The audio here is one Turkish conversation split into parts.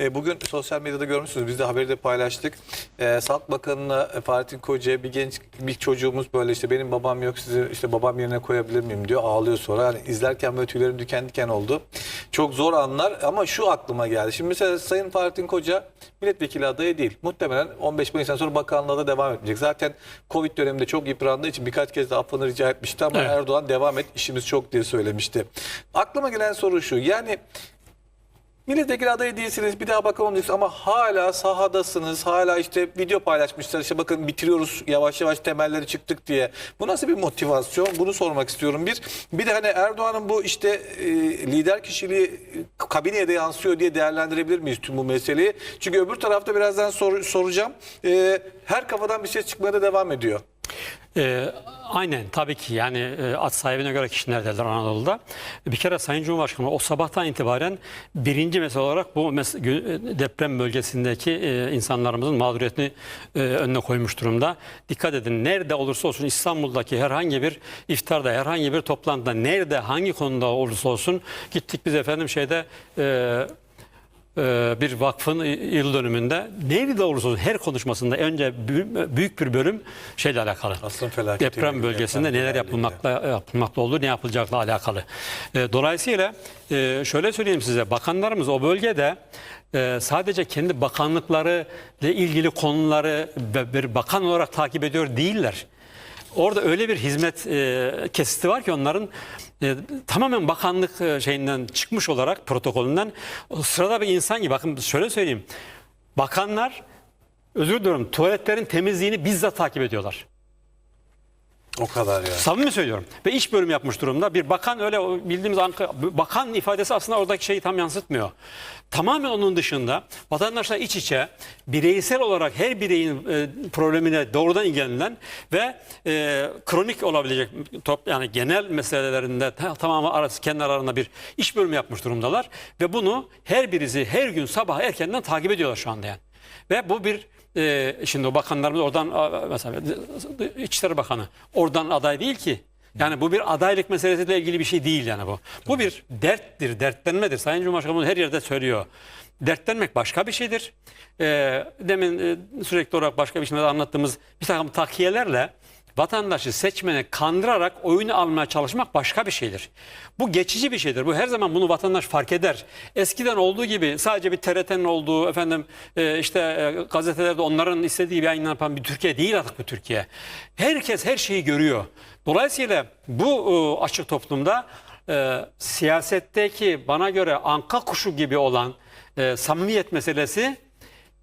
E, bugün sosyal medyada görmüşsünüz. Biz de haberi de paylaştık. E, Sağlık Bakanı'na e, Fahrettin Koca'ya bir genç bir çocuğumuz böyle işte benim babam yok sizi işte babam yerine koyabilir miyim diyor. Ağlıyor sonra. Yani izlerken böyle tüylerim diken diken oldu. Çok zor anlar ama şu aklıma geldi. Şimdi mesela Sayın Fahrettin Koca milletvekili adayı değil. Muhtemelen 15 Mayıs'tan sonra bakanlığa da devam etmeyecek. Zaten Covid döneminde çok yıprandığı için birkaç kez de affını rica etmişti ama Evet. Erdoğan devam et işimiz çok diye söylemişti. Aklıma gelen soru şu. Yani Milletvekili adayı değilsiniz bir daha bakalım diyorsunuz ama hala sahadasınız. Hala işte video paylaşmışlar işte bakın bitiriyoruz yavaş yavaş temelleri çıktık diye. Bu nasıl bir motivasyon? Bunu sormak istiyorum bir. Bir de hani Erdoğan'ın bu işte e, lider kişiliği e, kabineye de yansıyor diye değerlendirebilir miyiz tüm bu meseleyi? Çünkü öbür tarafta birazdan sor- soracağım. E, her kafadan bir ses çıkmaya da devam ediyor. Ee, aynen tabii ki yani e, at sahibine göre kişiler derler Anadolu'da. Bir kere Sayın Cumhurbaşkanı o sabahtan itibaren birinci mesele olarak bu mes- gü- deprem bölgesindeki e, insanlarımızın mağduriyetini e, önüne koymuş durumda. Dikkat edin nerede olursa olsun İstanbul'daki herhangi bir iftarda, herhangi bir toplantıda, nerede, hangi konuda olursa olsun gittik biz efendim şeyde... E, e, bir vakfın yıl dönümünde olursa olsun her konuşmasında önce bü- büyük bir bölüm şeyle alakalı. Deprem bölgesinde neler yapılmakla yapılmakla olduğu, ne yapılacakla alakalı. E, Dolayısıyla e, şöyle söyleyeyim size, bakanlarımız o bölgede e, sadece kendi bakanlıkları ile ilgili konuları bir bakan olarak takip ediyor değiller. Orada öyle bir hizmet e, kesiti var ki onların e, tamamen bakanlık e, şeyinden çıkmış olarak protokolünden sırada bir insan gibi bakın şöyle söyleyeyim. Bakanlar özür diliyorum tuvaletlerin temizliğini bizzat takip ediyorlar. O kadar ya. Samimi söylüyorum. Ve iş bölümü yapmış durumda. Bir bakan öyle bildiğimiz Ankara, bakan ifadesi aslında oradaki şeyi tam yansıtmıyor. Tamamen onun dışında vatandaşlar iç içe bireysel olarak her bireyin e, problemine doğrudan ilgilenen ve e, kronik olabilecek top yani genel meselelerinde ta- tamamı arası kendi aralarında bir iş bölümü yapmış durumdalar ve bunu her birisi her gün sabah erkenden takip ediyorlar şu anda yani. Ve bu bir e, şimdi o bakanlarımız oradan mesela İçişleri Bakanı oradan aday değil ki. Yani bu bir adaylık meselesiyle ilgili bir şey değil yani bu. Bu bir derttir, dertlenmedir. Sayın Cumhurbaşkanı bunu her yerde söylüyor. Dertlenmek başka bir şeydir. E, demin e, sürekli olarak başka bir şeyde anlattığımız bir takım takiyelerle vatandaşı seçmene kandırarak oyunu almaya çalışmak başka bir şeydir. Bu geçici bir şeydir. Bu her zaman bunu vatandaş fark eder. Eskiden olduğu gibi sadece bir TRT'nin olduğu efendim e, işte e, gazetelerde onların istediği bir yayın yapan bir Türkiye değil artık bu Türkiye. Herkes her şeyi görüyor. Dolayısıyla bu e, açık toplumda e, siyasetteki bana göre anka kuşu gibi olan e, samimiyet meselesi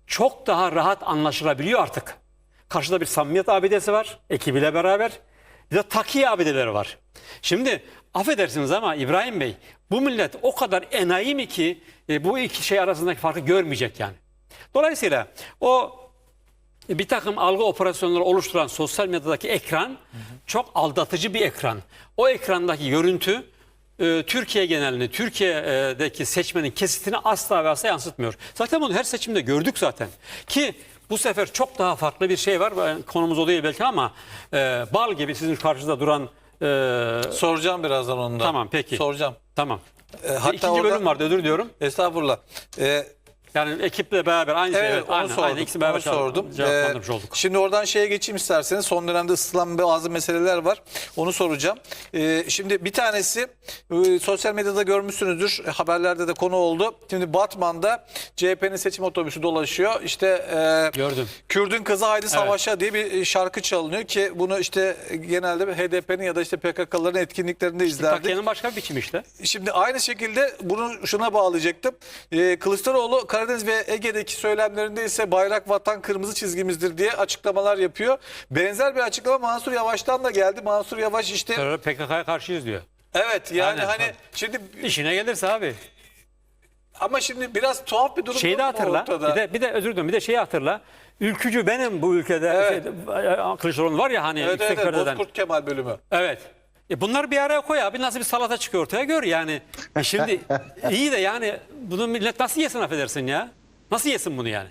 çok daha rahat anlaşılabiliyor artık. Karşıda bir samimiyet abidesi var ekibiyle beraber. Bir de takiye abideleri var. Şimdi affedersiniz ama İbrahim Bey bu millet o kadar enayi mi ki e, bu iki şey arasındaki farkı görmeyecek yani. Dolayısıyla o bir takım algı operasyonları oluşturan sosyal medyadaki ekran çok aldatıcı bir ekran. O ekrandaki görüntü e, Türkiye genelini, Türkiye'deki seçmenin kesitini asla ve asla yansıtmıyor. Zaten bunu her seçimde gördük zaten. Ki bu sefer çok daha farklı bir şey var. Konumuz o değil belki ama e, bal gibi sizin karşınızda duran e, Soracağım birazdan onu da. Tamam, peki. Soracağım. tamam. E, hatta İkinci orada- bölüm vardı özür diliyorum. Estağfurullah. E, Yani ekiple beraber aynı şey. Evet, onu aynen, sordum. aynen. Beraber onu sordum. cevaplandırmış Ee, olduk. Şimdi oradan şeye geçeyim isterseniz. Son dönemde ısıtılan bazı meseleler var. Onu soracağım. Ee, şimdi bir tanesi e, sosyal medyada görmüşsünüzdür. Haberlerde de konu oldu. Şimdi Batman'da CHP'nin seçim otobüsü dolaşıyor. İşte e, Gördüm. Kürdün kızı haydi savaşa diye bir şarkı çalınıyor ki bunu işte genelde HDP'nin ya da işte PKK'ların etkinliklerinde izlerdik. Takiyenin başka bir biçimi işte. Şimdi aynı şekilde bunu şuna bağlayacaktım. Ee, Kılıçdaroğlu Karadeniz ve Ege'deki söylemlerinde ise bayrak vatan kırmızı çizgimizdir diye açıklamalar yapıyor. Benzer bir açıklama Mansur Yavaş'tan da geldi. Mansur Yavaş işte Terör PKK'ya karşıyız diyor. evet yani Aynen, hani tabii. şimdi İşine gelirse abi. ama şimdi biraz tuhaf bir durum Şeyi de hatırla. ortada? Bir de, bir de özür dilerim. Bir de şeyi hatırla. Ülkücü benim bu ülkede. Evet. Şey, Kılıçdaroğlu var ya hani evet, evet. Bozkurt Kemal bölümü. Evet. E bunları bir araya koy abi nasıl bir salata çıkıyor ortaya gör yani. E şimdi iyi de yani bunu millet nasıl yesin affedersin ya? Nasıl yesin bunu yani?